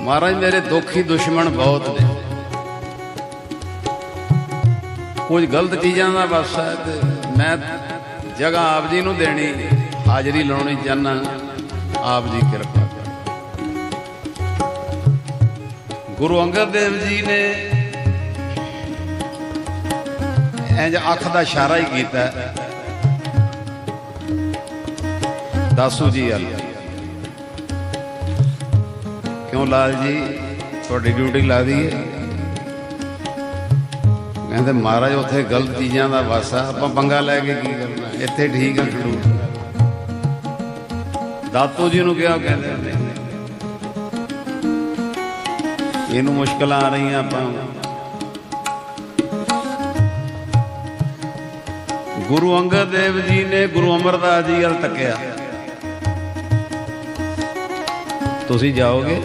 ਮਹਾਰਾਜ, ਮੇਰੇ ਦੁੱਖੀ ਦੁਸ਼ਮਣ ਬਹੁਤ ਨੇ। ਕੁਝ ਗਲਤ ਚੀਜ਼ਾਂ ਦਾ ਬਸ ਹੈ ਤੇ ਮੈਂ ਜਗ੍ਹਾ ਆਪ ਜੀ ਨੂੰ ਦੇਣੀ, ਹਾਜ਼ਰੀ ਲਾਉਣੀ ਚਾਹਨਾ ਆਪ ਜੀ ਕਿਰਪਾ ਗੁਰੂ ਅੰਗਦ ਦੇਵ ਜੀ ਨੇ ਇੰਜ ਅੱਖ ਦਾ ਇਸ਼ਾਰਾ ਹੀ ਕੀਤਾ। ਦਾਸੂ ਜੀ ਵੱਲ ਕਿਉਂ ਲਾਲ ਜੀ, ਤੁਹਾਡੀ ਡਿਊਟੀ ਲਾ ਦਈਏ। ਕਹਿੰਦੇ, ਮਹਾਰਾਜ, ਉੱਥੇ ਗਲਤ ਚੀਜ਼ਾਂ ਦਾ ਵਾਸਾ, ਆਪਾਂ ਪੰਗਾ ਲੈ ਕੇ ਕੀ ਕਰਨਾ? ਇੱਥੇ ਠੀਕ ਆ ਖੜੂ ਦਾਤੋ ਜੀ ਨੂੰ ਕਿਹਾ ਕਹਿੰਦੇ ਇਹਨੂੰ ਮੁਸ਼ਕਲਾਂ ਆ ਰਹੀਆਂ ਆਪਾਂ ਗੁਰੂ ਅੰਗਦ ਦੇਵ ਜੀ ਨੇ ਗੁਰੂ ਅਮਰਦਾਸ ਜੀ ਵੱਲ ਤੱਕਿਆ। ਤੁਸੀਂ ਜਾਓਗੇ?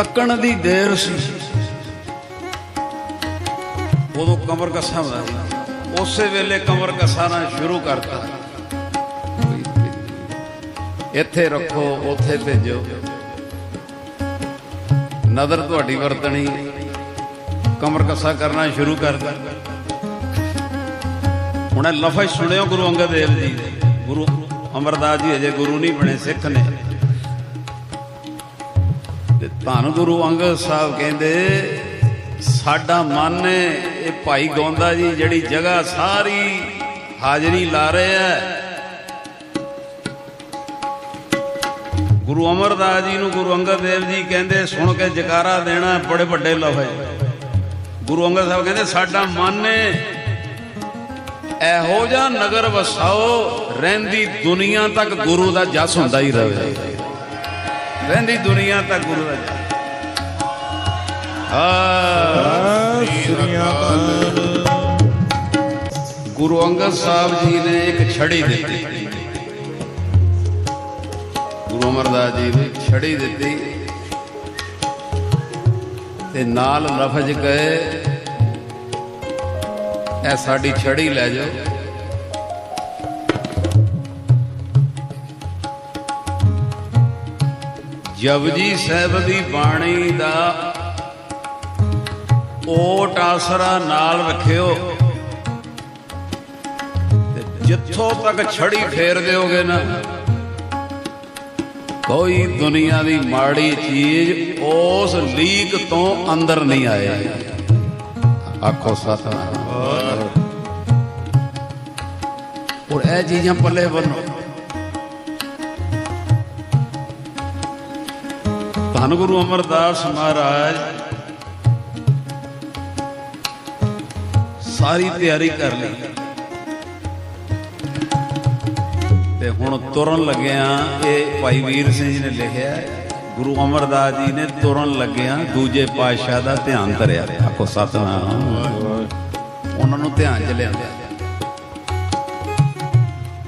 ਤੱਕਣ ਦੀ ਦੇਰ ਸੀ। ਉਦੋਂ ਕਮਰ ਕੱਸਾ ਹੁੰਦਾ ਸੀ। ਉਸੇ ਵੇਲੇ ਕਮਰ ਕੱਸਾਣਾ ਸ਼ੁਰੂ ਕਰਤਾ। ਇੱਥੇ ਰੱਖੋ, ਉੱਥੇ ਭੇਜੋ। ਨਜ਼ਰ ਤੁਹਾਡੀ ਵਰਤਣੀ। ਕਮਰ ਕੱਸਾ ਕਰਨਾ ਸ਼ੁਰੂ ਕਰ ਦਿੱਤਾ ਹੁਣ ਲਫ਼ਜ਼ ਸੁਣਿਓ ਗੁਰੂ ਅੰਗਦ ਦੇਵ ਜੀ ਦੇ। ਗੁਰੂ ਅਮਰਦਾਸ ਜੀ ਅਜੇ ਗੁਰੂ ਨਹੀਂ ਬਣੇ, ਸਿੱਖ ਨੇ। ਧੰਨ ਗੁਰੂ ਅੰਗਦ ਸਾਹਿਬ ਕਹਿੰਦੇ, ਸਾਡਾ ਮਨ ਨੇ ਇਹ ਭਾਈ ਗੋਂਦਾ ਜੀ ਜਿਹੜੀ ਜਗ੍ਹਾ ਸਾਰੀ ਹਾਜ਼ਰੀ ਲਾ ਰਹੇ ਹੈ ਗੁਰੂ ਅਮਰਦਾਸ ਜੀ ਨੂੰ ਗੁਰੂ ਅੰਗਦ ਦੇਵ ਜੀ ਕਹਿੰਦੇ, ਸੁਣ ਕੇ ਜਕਾਰਾ ਦੇਣਾ, ਬੜੇ ਵੱਡੇ ਲਫ਼ਜ਼ ਗੁਰੂ ਅੰਗਦ ਸਾਹਿਬ ਕਹਿੰਦੇ, ਸਾਡਾ ਮਨ ਨੇ ਇਹੋ ਜਿਹਾ ਨਗਰ ਵਸਾਓ, ਰਹਿੰਦੀ ਦੁਨੀਆ ਤੱਕ ਗੁਰੂ ਦਾ ਜਸ ਹੁੰਦਾ ਹੀ ਰਹੇ ਰਹਿੰਦੀ ਦੁਨੀਆ ਤਾਂ ਗੁਰੂ ਦਾ ਜਸ ਆ ਸ੍ਰੀ ਅਕਾਲ। ਗੁਰੂ ਅੰਗਦ ਸਾਹਿਬ ਜੀ ਨੇ ਇੱਕ ਛੜੀ ਦਿੱਤੀ। ਗੁਰੂ ਅਮਰਦਾਸ ਜੀ ਨੇ ਛੜੀ ਦਿੱਤੀ। ਤੇ ਨਾਲ ਲਫ਼ਜ਼ ਗਏ ਇਹ ਸਾਡੀ ਛੜੀ ਲੈ ਜਾਓ। ਜਪਜੀ ਸਾਹਿਬ ਦੀ ਬਾਣੀ ਦਾ ਓਟ ਆਸਰਾ ਨਾਲ ਰੱਖਿਓ। ਤੇ ਜਿੱਥੋਂ ਤੱਕ ਛੜੀ ਫੇਰ ਦਿਓਗੇ ਨਾ, ਕੋਈ ਦੁਨੀਆ ਦੀ ਮਾੜੀ ਚੀਜ਼ ਉਸ ਲੀਕ ਤੋਂ ਅੰਦਰ ਨਹੀਂ ਆਏ। ਆਖੋ ਸਤਨਾਮ। ਔਰ ਇਹ ਚੀਜ਼ਾਂ ਪੱਲੇ ਬੰਨੋ ਧੰਨ ਗੁਰੂ ਅਮਰਦਾਸ ਮਹਾਰਾਜ। ਸਾਰੀ ਤਿਆਰੀ ਕਰ ਲਈ। ਤੇ ਹੁਣ ਤੁਰਨ ਲੱਗਿਆ ਇਹ ਭਾਈ ਵੀਰ ਸਿੰਘ ਜੀ ਨੇ ਲਿਖਿਆ ਗੁਰੂ ਅਮਰਦਾਸ ਜੀ ਨੇ ਤੁਰਨ ਲੱਗਿਆ ਦੂਜੇ ਪਾਤਸ਼ਾਹ ਦਾ ਧਿਆਨ ਧਰਿਆ। ਆਖੋ ਸਤਨਾਮ। ਉਹਨਾਂ ਨੂੰ ਧਿਆਨ ਚ ਲਿਆਂਦਾ।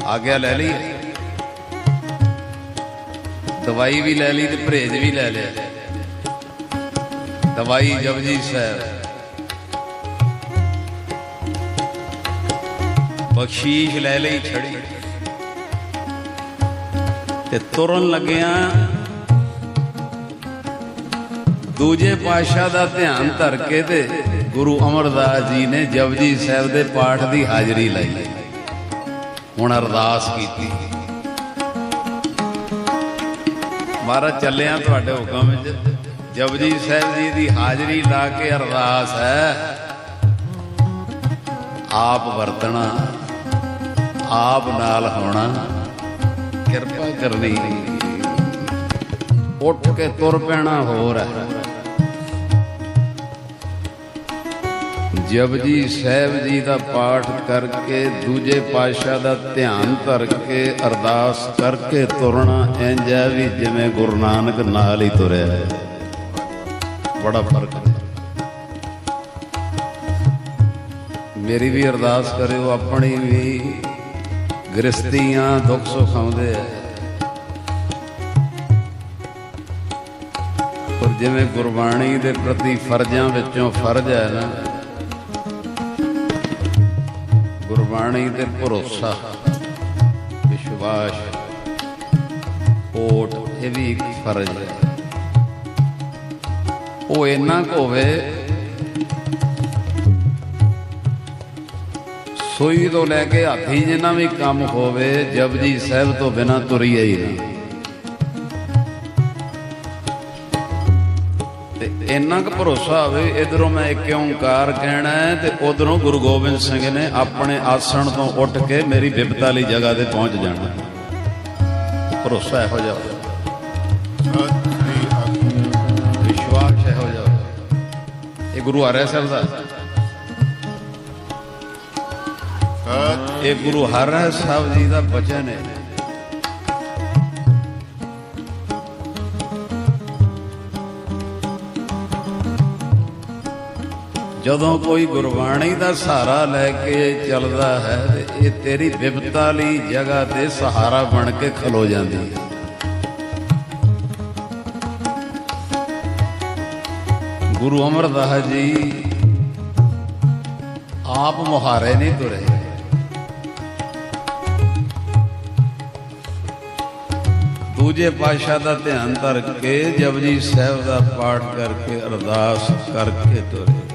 ਆਗਿਆ ਲੈ ਲਈ ਦਵਾਈ ਵੀ ਲੈ ਲਈ ਤੇ ਪਰਹੇਜ਼ ਵੀ ਲੈ ਲਿਆ। ਦਵਾਈ ਜਪਜੀ ਸਾਹਿਬ। ਬਖਸ਼ੀਸ਼ ਲੈ ਲਈ ਛੜੀ। ਤੇ ਤੁਰਨ ਲੱਗਿਆ ਦੂਜੇ ਪਾਤਸ਼ਾਹ ਦਾ ਧਿਆਨ ਧਰ ਕੇ ਤੇ ਗੁਰੂ ਅਮਰਦਾਸ ਜੀ ਨੇ ਜਪਜੀ ਸਾਹਿਬ ਦੇ ਪਾਠ ਦੀ ਹਾਜ਼ਰੀ ਲਈ। ਹੁਣ ਅਰਦਾਸ ਕੀਤੀ। ਮਹਾਰਾਜ ਚੱਲਿਆ ਤੁਹਾਡੇ ਹੁਕਮ ਵਿੱਚ। ਜਪਜੀ ਸਾਹਿਬ ਜੀ ਦੀ ਹਾਜ਼ਰੀ ਲਾ ਕੇ ਅਰਦਾਸ ਹੈ। ਆਪ ਵਰਤਣਾ, ਆਪ ਨਾਲ ਹੋਣਾ, ਕਿਰਪਾ ਕਰਨੀ। ਉੱਠ ਕੇ ਤੁਰ ਪੈਣਾ ਹੋਰ ਹੈ। ਜਪਜੀ ਸਾਹਿਬ ਜੀ ਦਾ ਪਾਠ ਕਰਕੇ, ਦੂਜੇ ਪਾਤਸ਼ਾਹ ਦਾ ਧਿਆਨ ਧਰ ਕੇ, ਅਰਦਾਸ ਕਰਕੇ ਤੁਰਨਾ ਇੰਜ ਹੈ ਵੀ ਜਿਵੇਂ ਗੁਰੂ ਨਾਨਕ ਨਾਲ ਹੀ ਤੁਰਿਆ ਹੈ। ਬੜਾ ਫ਼ਰਕ ਹੈ। ਮੇਰੀ ਵੀ ਅਰਦਾਸ ਕਰਿਓ, ਆਪਣੀ ਵੀ ਗ੍ਰਸਤੀਆਂ ਦੁੱਖ ਸੁੱਖ ਆਉਂਦੇ ਆ। ਪਰ ਜਿਵੇਂ ਗੁਰਬਾਣੀ ਦੇ ਪ੍ਰਤੀ ਫਰਜ਼ਾਂ ਵਿੱਚੋਂ ਫਰਜ਼ ਹੈ ਨਾ ਗੁਰਬਾਣੀ ਤੇ ਭਰੋਸਾ, ਵਿਸ਼ਵਾਸ, ਓਟ, ਇਹ ਵੀ ਇੱਕ ਫਰਜ਼ ਹੈ। ਉਹ ਇੰਨਾ ਕੁ ਹੋਵੇ, ਸੋਈ ਤੋਂ ਲੈ ਕੇ ਹਾਥੀ ਜਿੰਨਾ ਵੀ ਕੰਮ ਹੋਵੇ, ਜਪਜੀ ਸਾਹਿਬ ਤੋਂ ਬਿਨਾ ਤੁਰੀਏ ਹੀ ਨਾ ਇੰਨਾ ਕੁ ਭਰੋਸਾ ਹੋਵੇ, ਇਧਰੋਂ ਮੈਂ ਇੱਕ ਓੰਕਾਰ ਕਹਿਣਾ ਹੈ ਤੇ ਉਧਰੋਂ ਗੁਰੂ ਗੋਬਿੰਦ ਸਿੰਘ ਨੇ ਆਪਣੇ ਆਸਣ ਤੋਂ ਉੱਠ ਕੇ ਮੇਰੀ ਬਿਪਤਾ ਵਾਲੀ ਜਗ੍ਹਾ ਤੇ ਪਹੁੰਚ ਜਾਣਾ। ਭਰੋਸਾ ਇਹੋ ਜਿਹਾ ਵਿਸ਼ਵਾਸ ਇਹੋ ਜਿਹਾ ਇਹ ਗੁਰੂ ਹਰਿ ਸਾਹਿਬ ਦਾ। ਇਹ ਗੁਰੂ ਹਰਿ ਸਾਹਿਬ ਜੀ ਦਾ ਬਚਨ ਹੈ। ਜਦੋਂ ਕੋਈ ਗੁਰਬਾਣੀ ਦਾ ਸਹਾਰਾ ਲੈ ਕੇ ਚੱਲਦਾ ਹੈ, ਤੇ ਇਹ ਤੇਰੀ ਵਿਪਤਾ ਲਈ ਜਗ੍ਹਾ ਤੇ ਸਹਾਰਾ ਬਣ ਕੇ ਖਲੋ ਜਾਂਦੀ ਹੈ। ਗੁਰੂ ਅਮਰਦਾਸ ਜੀ, ਆਪ ਮੁਹਾਰੇ ਨਹੀਂ ਤੁਰੇ। ਦੂਜੇ ਪਾਤਸ਼ਾਹ ਦਾ ਧਿਆਨ ਧਰ ਕੇ ਜਪਜੀ ਸਾਹਿਬ ਦਾ ਪਾਠ ਕਰਕੇ ਅਰਦਾਸ ਕਰਕੇ ਤੁਰੇ।